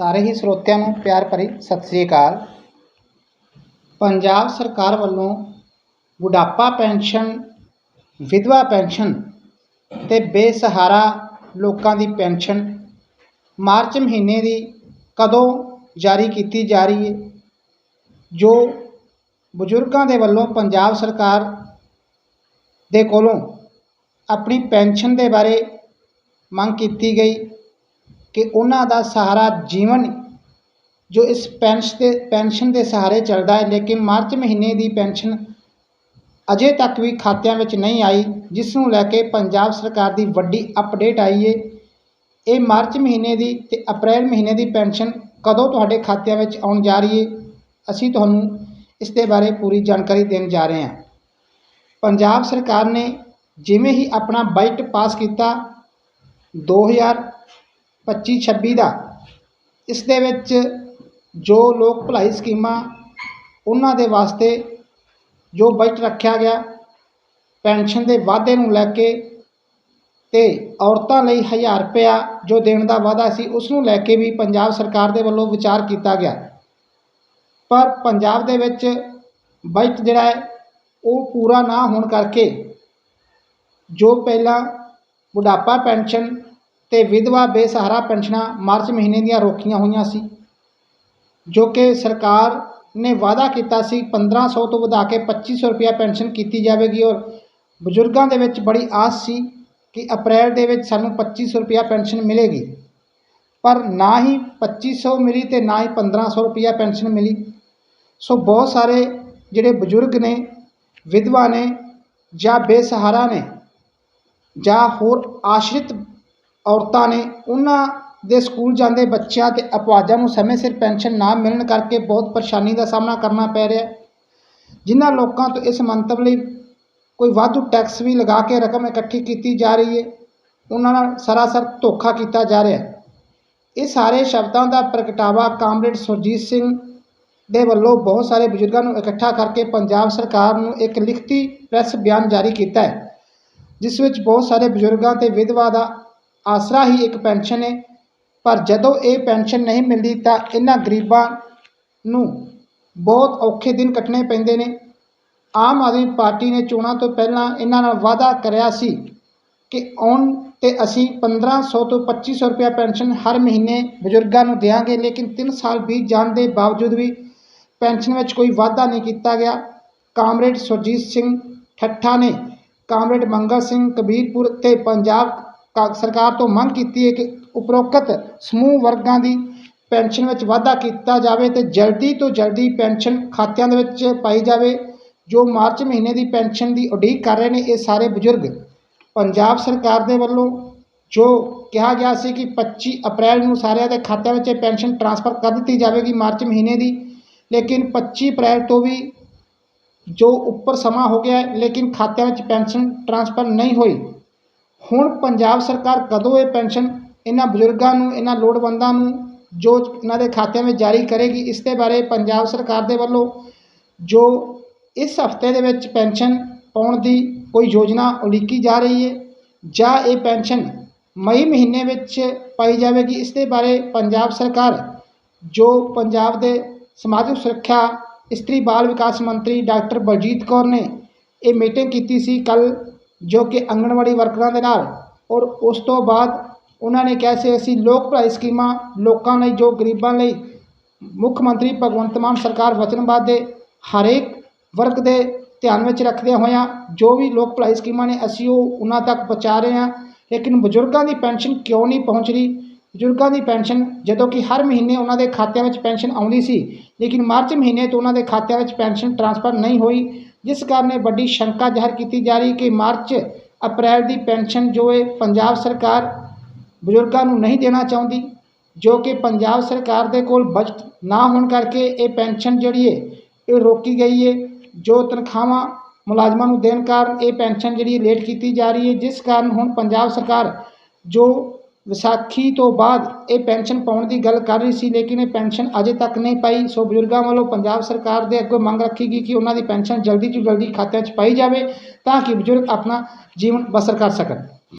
ਸਾਰੇ ਹੀ ਸਰੋਤਿਆਂ ਨੂੰ ਪਿਆਰ ਭਰੀ ਸਤਿ ਸ੍ਰੀ ਅਕਾਲ। ਪੰਜਾਬ ਸਰਕਾਰ ਵੱਲੋਂ ਬੁਢਾਪਾ ਪੈਨਸ਼ਨ, ਵਿਧਵਾ ਪੈਨਸ਼ਨ ਅਤੇ ਬੇਸਹਾਰਾ ਲੋਕਾਂ ਦੀ ਪੈਨਸ਼ਨ ਮਾਰਚ ਮਹੀਨੇ ਦੀ ਕਦੋਂ ਜਾਰੀ ਕੀਤੀ ਜਾ ਰਹੀ ਹੈ? ਜੋ ਬਜ਼ੁਰਗਾਂ ਦੇ ਵੱਲੋਂ ਪੰਜਾਬ ਸਰਕਾਰ ਦੇ ਕੋਲੋਂ ਆਪਣੀ ਪੈਨਸ਼ਨ ਦੇ ਬਾਰੇ ਮੰਗ ਕੀਤੀ ਗਈ ਕਿ ਉਹਨਾਂ ਦਾ ਸਹਾਰਾ ਜੀਵਨ ਜੋ ਇਸ ਪੈਨਸ਼ ਦੇ ਪੈਨਸ਼ਨ ਦੇ ਸਹਾਰੇ ਚੱਲਦਾ ਹੈ, ਲੇਕਿਨ ਮਾਰਚ ਮਹੀਨੇ ਦੀ ਪੈਨਸ਼ਨ ਅਜੇ ਤੱਕ ਵੀ ਖਾਤਿਆਂ ਵਿੱਚ ਨਹੀਂ ਆਈ, ਜਿਸ ਨੂੰ ਲੈ ਕੇ ਪੰਜਾਬ ਸਰਕਾਰ ਦੀ ਵੱਡੀ ਅਪਡੇਟ ਆਈ ਹੈ ਇਹ ਮਾਰਚ ਮਹੀਨੇ ਦੀ ਤੇ ਅਪ੍ਰੈਲ ਮਹੀਨੇ ਦੀ ਪੈਨਸ਼ਨ ਕਦੋਂ ਤੁਹਾਡੇ ਖਾਤਿਆਂ ਵਿੱਚ ਆਉਣ ਜਾ ਰਹੀ ਹੈ ਅਸੀਂ ਤੁਹਾਨੂੰ ਇਸ ਦੇ ਬਾਰੇ ਪੂਰੀ ਜਾਣਕਾਰੀ ਦੇਣ ਜਾ ਰਹੇ ਹਾਂ। ਪੰਜਾਬ ਸਰਕਾਰ ਨੇ ਜਿਵੇਂ ਹੀ ਆਪਣਾ ਬਜਟ ਪਾਸ ਕੀਤਾ 2025-26 ਦਾ। ਇਸ ਦੇ ਵਿੱਚ ਜੋ ਲੋਕ ਭਲਾਈ ਸਕੀਮਾਂ ਉਹਨਾਂ ਦੇ ਵਾਸਤੇ ਜੋ ਬਜਟ ਰੱਖਿਆ ਗਿਆ, ਪੈਨਸ਼ਨ ਦੇ ਵਾਧੇ ਨੂੰ ਲੈ ਕੇ ਤੇ ਔਰਤਾਂ ਲਈ 1000 ਰੁਪਇਆ ਜੋ ਦੇਣ ਦਾ ਵਾਅਦਾ ਸੀ, ਉਸ ਨੂੰ ਲੈ ਕੇ ਵੀ ਪੰਜਾਬ ਸਰਕਾਰ ਦੇ ਵੱਲੋਂ ਵਿਚਾਰ ਕੀਤਾ ਗਿਆ। ਪਰ ਪੰਜਾਬ ਦੇ ਵਿੱਚ ਬਜਟ ਜਿਹੜਾ ਹੈ, ਉਹ ਪੂਰਾ ਨਾ ਹੋਣ ਕਰਕੇ ਜੋ ਪਹਿਲਾਂ ਬੁਢਾਪਾ ਪੈਨਸ਼ਨ ਤੇ ਵਿਧਵਾ ਬੇਸਹਾਰਾ ਪੈਨਸ਼ਨਾਂ ਮਾਰਚ ਮਹੀਨੇ ਦੀਆਂ ਰੋਕੀਆਂ ਹੋਈਆਂ ਸੀ, ਜੋ ਕਿ ਸਰਕਾਰ ਨੇ ਵਾਅਦਾ ਕੀਤਾ ਸੀ 1500 ਤੋਂ ਵਧਾ ਕੇ 2500 ਰੁਪਇਆ ਪੈਨਸ਼ਨ ਕੀਤੀ ਜਾਵੇਗੀ ਔਰ ਬਜ਼ੁਰਗਾਂ ਦੇ ਵਿੱਚ ਬੜੀ ਆਸ ਸੀ ਕਿ ਅਪ੍ਰੈਲ ਦੇ ਵਿੱਚ ਸਾਨੂੰ 2500 ਰੁਪਇਆ ਪੈਨਸ਼ਨ ਮਿਲੇਗੀ, ਪਰ ਨਾ ਹੀ 2500 ਮਿਲੀ ਤੇ ਨਾ ਹੀ 1500 ਰੁਪਇਆ ਪੈਨਸ਼ਨ ਮਿਲੀ। ਸੋ ਬਹੁਤ ਸਾਰੇ ਜਿਹੜੇ ਬਜ਼ੁਰਗ ਨੇ, ਵਿਧਵਾ ਨੇ ਜਾਂ ਬੇਸਹਾਰਾ ਨੇ ਜਾਂ ਹੋਰ ਆਸ਼ਰਿਤ ਔਰਤਾਂ ਨੇ ਉਹਨਾਂ ਦੇ ਸਕੂਲ ਜਾਂਦੇ ਬੱਚਿਆਂ ਤੇ ਅਪਵਾਜਾਂ ਨੂੰ ਸਮੇਂ ਸਿਰ ਪੈਨਸ਼ਨ ਨਾ ਮਿਲਣ ਕਰਕੇ ਬਹੁਤ ਪਰੇਸ਼ਾਨੀ ਦਾ ਸਾਹਮਣਾ ਕਰਨਾ ਪੈ ਰਿਹਾ ਜਿਨ੍ਹਾਂ ਲੋਕਾਂ ਤੋਂ ਇਸ ਮੰਤਵ ਲਈ ਕੋਈ ਵਾਧੂ ਟੈਕਸ ਵੀ ਲਗਾ ਕੇ ਰਕਮ ਇਕੱਠੀ ਕੀਤੀ ਜਾ ਰਹੀ ਹੈ, ਉਹਨਾਂ ਨਾਲ ਸਰਾਸਰ ਧੋਖਾ ਕੀਤਾ ਜਾ ਰਿਹਾ ਹੈ। ਇਹ ਸਾਰੇ ਸ਼ਬਦਾਂ ਦਾ ਪ੍ਰਗਟਾਵਾ ਕਾਮਰੇਡ ਸੁਰਜੀਤ ਸਿੰਘ ਦੇ ਵੱਲੋਂ ਬਹੁਤ ਸਾਰੇ ਬਜ਼ੁਰਗਾਂ ਨੂੰ ਇਕੱਠਾ ਕਰਕੇ ਪੰਜਾਬ ਸਰਕਾਰ ਨੂੰ ਇੱਕ ਲਿਖਤੀ ਪ੍ਰੈਸ ਬਿਆਨ ਜਾਰੀ ਕੀਤਾ ਹੈ, ਜਿਸ ਵਿੱਚ ਬਹੁਤ ਸਾਰੇ ਬਜ਼ੁਰਗਾਂ ਤੇ ਵਿਧਵਾ ਦਾ ਆਸਰਾ ਹੀ ਇੱਕ ਪੈਨਸ਼ਨ ਹੈ ਪਰ ਜਦੋਂ ਇਹ ਪੈਨਸ਼ਨ ਨਹੀਂ ਮਿਲਦੀ ਤਾਂ ਇਹਨਾਂ ਗਰੀਬਾਂ ਨੂੰ ਬਹੁਤ ਔਖੇ ਦਿਨ ਕੱਟਣੇ ਪੈਂਦੇ ਨੇ। ਆਮ ਆਦਮੀ ਪਾਰਟੀ ਨੇ ਚੋਣਾਂ ਤੋਂ ਪਹਿਲਾਂ ਇਹਨਾਂ ਨਾਲ ਵਾਅਦਾ ਕਰਿਆ ਸੀ ਕਿ ਆਉਣ ਤੇ ਅਸੀਂ 1500 ਤੋਂ 2500 ਰੁਪਇਆ ਪੈਨਸ਼ਨ ਹਰ ਮਹੀਨੇ ਬਜ਼ੁਰਗਾਂ ਨੂੰ ਦੇਵਾਂਗੇ, ਲੇਕਿਨ 3 ਸਾਲ ਬੀਤ ਜਾਣ ਦੇ ਬਾਵਜੂਦ ਵੀ ਪੈਨਸ਼ਨ ਵਿੱਚ ਕੋਈ ਵਾਧਾ ਨਹੀਂ ਕੀਤਾ ਗਿਆ। ਕਾਮਰੇਡ ਸੁਰਜੀਤ ਸਿੰਘ ਠੱਠਾ ਨੇ, ਕਾਮਰੇਡ ਮੰਗਲ ਸਿੰਘ ਕਬੀਰਪੁਰ ਤੇ ਪੰਜਾਬ ਸਰਕਾਰ ਤੋਂ ਮੰਗ ਕੀਤੀ ਹੈ ਕਿ ਉਪਰੋਕਤ ਸਮੂਹ ਵਰਗਾਂ ਦੀ ਪੈਨਸ਼ਨ ਵਿੱਚ ਵਾਧਾ ਕੀਤਾ ਜਾਵੇ ਤੇ ਜਲਦੀ ਤੋਂ ਜਲਦੀ ਪੈਨਸ਼ਨ ਖਾਤਿਆਂ ਦੇ ਵਿੱਚ ਪਾਈ ਜਾਵੇ। ਜੋ ਮਾਰਚ ਮਹੀਨੇ ਦੀ ਪੈਨਸ਼ਨ ਦੀ ਉਡੀਕ ਕਰ ਰਹੇ ਨੇ, ਇਹ ਸਾਰੇ ਬਜ਼ੁਰਗ ਪੰਜਾਬ ਸਰਕਾਰ ਦੇ ਵੱਲੋਂ ਜੋ ਕਿਹਾ ਗਿਆ ਸੀ ਕਿ 25 ਅਪ੍ਰੈਲ ਨੂੰ ਸਾਰਿਆਂ ਦੇ ਖਾਤਿਆਂ ਵਿੱਚ ਇਹ ਪੈਨਸ਼ਨ ਟ੍ਰਾਂਸਫਰ ਕਰ ਦਿੱਤੀ ਜਾਵੇਗੀ ਮਾਰਚ ਮਹੀਨੇ ਦੀ। ਲੇਕਿਨ 25 ਅਪ੍ਰੈਲ ਤੋਂ ਵੀ ਜੋ ਉੱਪਰ ਸਮਾਂ ਹੋ ਗਿਆ ਲੇਕਿਨ ਖਾਤਿਆਂ ਵਿੱਚ ਪੈਨਸ਼ਨ ਟ੍ਰਾਂਸਫਰ ਨਹੀਂ ਹੋਈ। ਹੁਣ ਪੰਜਾਬ ਸਰਕਾਰ ਕਦੋਂ ਇਹ ਪੈਨਸ਼ਨ ਇਹਨਾਂ ਬਜ਼ੁਰਗਾਂ ਨੂੰ, ਇਹਨਾਂ ਲੋੜਵੰਦਾਂ ਨੂੰ ਜੋ ਇਹਨਾਂ ਦੇ ਖਾਤਿਆਂ ਵਿੱਚ ਜਾਰੀ ਕਰੇਗੀ, ਇਸ ਦੇ ਬਾਰੇ ਪੰਜਾਬ ਸਰਕਾਰ ਦੇ ਵੱਲੋਂ ਜੋ ਇਸ ਹਫ਼ਤੇ ਦੇ ਵਿੱਚ ਪੈਨਸ਼ਨ ਪਾਉਣ ਦੀ ਕੋਈ ਯੋਜਨਾ ਉਲੀਕੀ ਜਾ ਰਹੀ ਹੈ ਜਾਂ ਇਹ ਪੈਨਸ਼ਨ ਮਈ ਮਹੀਨੇ ਵਿੱਚ ਪਾਈ ਜਾਵੇਗੀ, ਇਸ ਦੇ ਬਾਰੇ ਪੰਜਾਬ ਸਰਕਾਰ ਜੋ ਪੰਜਾਬ ਦੇ ਸਮਾਜਿਕ ਸੁਰੱਖਿਆ, ਇਸਤਰੀ ਬਾਲ ਵਿਕਾਸ ਮੰਤਰੀ ਡਾਕਟਰ ਬਲਜੀਤ ਕੌਰ ਨੇ ਇਹ ਮੀਟਿੰਗ ਕੀਤੀ ਸੀ ਕੱਲ ਜੋ ਕਿ ਆਂਗਣਵਾੜੀ ਵਰਕਰਾਂ ਦੇ ਨਾਲ। ਔਰ ਉਸ ਤੋਂ ਬਾਅਦ ਉਹਨਾਂ ਨੇ ਕਿਹਾ ਸੀ, ਅਸੀਂ ਲੋਕ ਭਲਾਈ ਸਕੀਮਾਂ ਲੋਕਾਂ ਲਈ, ਜੋ ਗਰੀਬਾਂ ਲਈ, ਮੁੱਖ ਮੰਤਰੀ ਭਗਵੰਤ ਮਾਨ ਸਰਕਾਰ ਵਚਨਬੱਧ ਦੇ ਹਰੇਕ ਵਰਗ ਦੇ ਧਿਆਨ ਵਿੱਚ ਰੱਖਦਿਆਂ ਹੋਇਆਂ, ਜੋ ਵੀ ਲੋਕ ਭਲਾਈ ਸਕੀਮਾਂ ਨੇ, ਅਸੀਂ ਉਹ ਉਹਨਾਂ ਤੱਕ ਪਹੁੰਚਾ ਰਹੇ ਹਾਂ। ਲੇਕਿਨ ਬਜ਼ੁਰਗਾਂ ਦੀ ਪੈਨਸ਼ਨ ਕਿਉਂ ਨਹੀਂ ਪਹੁੰਚ ਰਹੀ? ਬਜ਼ੁਰਗਾਂ ਦੀ ਪੈਨਸ਼ਨ, ਜਦੋਂ ਕਿ ਹਰ ਮਹੀਨੇ ਉਹਨਾਂ ਦੇ ਖਾਤਿਆਂ ਵਿੱਚ ਪੈਨਸ਼ਨ ਆਉਂਦੀ ਸੀ, ਲੇਕਿਨ ਮਾਰਚ ਮਹੀਨੇ ਤੋਂ ਉਹਨਾਂ ਦੇ ਖਾਤਿਆਂ ਵਿੱਚ ਪੈਨਸ਼ਨ ਟ੍ਰਾਂਸਫਰ ਨਹੀਂ ਹੋਈ। ਜਿਸ ਕਾਰਨ ਇਹ ਵੱਡੀ ਸ਼ੰਕਾ ਜ਼ਾਹਰ ਕੀਤੀ ਜਾ ਰਹੀ ਕਿ ਮਾਰਚ, ਅਪ੍ਰੈਲ ਦੀ ਪੈਨਸ਼ਨ ਜੋ ਹੈ ਪੰਜਾਬ ਸਰਕਾਰ ਬਜ਼ੁਰਗਾਂ ਨੂੰ ਨਹੀਂ ਦੇਣਾ ਚਾਹੁੰਦੀ, ਜੋ ਕਿ ਪੰਜਾਬ ਸਰਕਾਰ ਦੇ ਕੋਲ ਬਜਟ ਨਾ ਹੋਣ ਕਰਕੇ ਇਹ ਪੈਨਸ਼ਨ ਜਿਹੜੀ ਹੈ, ਇਹ ਰੋਕੀ ਗਈ ਹੈ, ਜੋ ਤਨਖਾਹਾਂ ਮੁਲਾਜ਼ਮਾਂ ਨੂੰ ਦੇਣ ਕਾਰਨ ਇਹ ਪੈਨਸ਼ਨ ਜਿਹੜੀ ਲੇਟ ਕੀਤੀ ਜਾ ਰਹੀ ਹੈ, ਜਿਸ ਕਾਰਨ ਹੁਣ ਪੰਜਾਬ ਸਰਕਾਰ ਜੋ ਵਿਸਾਖੀ ਤੋਂ ਬਾਅਦ ਇਹ ਪੈਨਸ਼ਨ ਪਾਉਣ ਦੀ ਗੱਲ ਕਰ ਰਹੀ ਸੀ, ਲੇਕਿਨ ਇਹ ਪੈਨਸ਼ਨ ਅਜੇ ਤੱਕ ਨਹੀਂ ਪਾਈ। ਸੋ ਬਜ਼ੁਰਗਾਂ ਵੱਲੋਂ ਪੰਜਾਬ ਸਰਕਾਰ ਦੇ ਅੱਗੇ ਮੰਗ ਰੱਖੀ ਗਈ ਕਿ ਉਹਨਾਂ ਦੀ ਪੈਨਸ਼ਨ ਜਲਦੀ ਤੋਂ ਜਲਦੀ ਖਾਤਿਆਂ 'ਚ ਪਾਈ ਜਾਵੇ, ਤਾਂ ਕਿ ਬਜ਼ੁਰਗ ਆਪਣਾ ਜੀਵਨ ਬਸਰ ਕਰ ਸਕਣ।